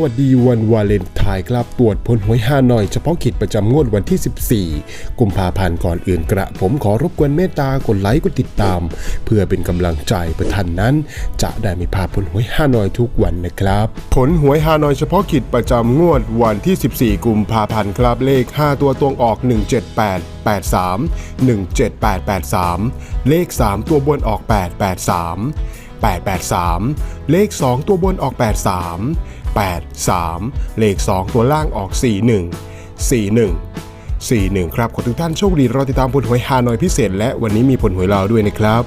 วัสดีวันวาเลนไทน์ครับตรวจผลหวยฮานอยเฉพาะกิจประจำงวดวันที่ 14 กุมภาพันธ์ก่อนอื่นกระ ผมขอรบกวนเมตตากดไลค์กดติดตาม เพื่อเป็นกำลังใจเพื่อท่านนั้น จะได้ไม่พลาดผลหวยฮานอยทุกวันนะครับ ผลหวยฮานอยเฉพาะกิจประจำงวดวันที่ 14 กุมภาพันธ์ครับเลข 5 ตัวตรงออก 178 83 17883 เลข 3 ตัวบนออก 883 883 เลข 2 ตัวบนออก 83 83 เลข 2 ตัวล่างออก 41 41 41 ครับ ขอทุกท่านโชคดีรอติดตามผลหวยฮานอยพิเศษ และวันนี้มีผลหวยลาวด้วยนะครับ